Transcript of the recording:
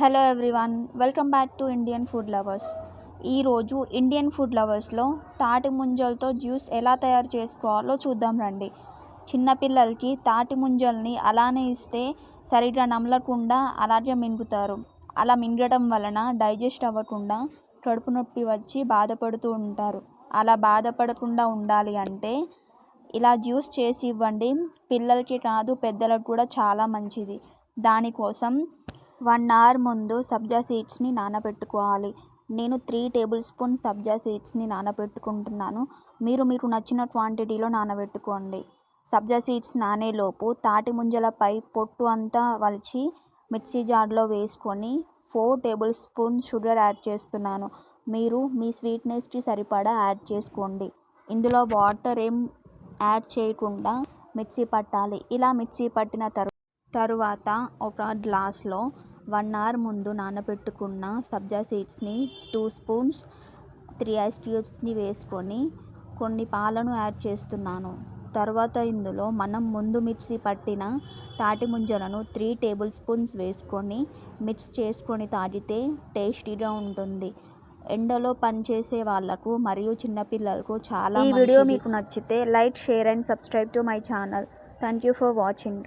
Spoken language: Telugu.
Hello everyone welcome back to Indian food lovers ఈరోజు ఇండియన్ ఫుడ్ లవర్స్లో తాటి ముంజలతో జ్యూస్ ఎలా తయారు చేసుకోవాలో చూద్దాం రండి. చిన్నపిల్లలకి తాటి ముంజల్ని అలానే ఇస్తే సరిగ్గా నమలకుండా అలాగే మింగుతారు. అలా మింగడం వలన డైజెస్ట్ అవ్వకుండా కడుపు నొప్పి వచ్చి బాధపడుతూ ఉంటారు. అలా బాధపడకుండా ఉండాలి అంటే ఇలా జ్యూస్ చేసి ఇవ్వండి. పిల్లలకి కాదు పెద్దలకు కూడా చాలా మంచిది. దానికోసం వన్ అవర్ ముందు సబ్జా సీడ్స్ని నానబెట్టుకోవాలి. నేను త్రీ టేబుల్ స్పూన్ సబ్జా సీడ్స్ని నానబెట్టుకుంటున్నాను. మీరు మీకు నచ్చిన క్వాంటిటీలో నానబెట్టుకోండి. సబ్జా సీడ్స్ నానేలోపు తాటి ముంజలపై పొట్టు అంతా వలిచి మిక్సీ జార్లో వేసుకొని four table spoon sugar add చేస్తున్నాను. మీరు మీ స్వీట్నెస్కి సరిపడా యాడ్ చేసుకోండి. ఇందులో వాటర్ ఏం యాడ్ చేయకుండా మిక్సీ పట్టాలి. ఇలా మిక్సీ పట్టిన తరు తరువాత ఒక గ్లాస్లో వన్ అవర్ ముందు నానబెట్టుకున్న సబ్జా సీడ్స్ని టూ స్పూన్స్ త్రీ ఐస్ క్యూబ్స్ని వేసుకొని కొన్ని పాలను యాడ్ చేస్తున్నాను. తర్వాత ఇందులో మనం ముందు మిక్సీ పట్టిన తాటి ముంజలను త్రీ టేబుల్ స్పూన్స్ వేసుకొని మిక్స్ చేసుకొని తాగితే టేస్టీగా ఉంటుంది. ఎండలో పనిచేసే వాళ్ళకు మరియు చిన్నపిల్లలకు చాలా ఈ వీడియో. మీకు నచ్చితే like share and subscribe to my channel. Thank you for watching.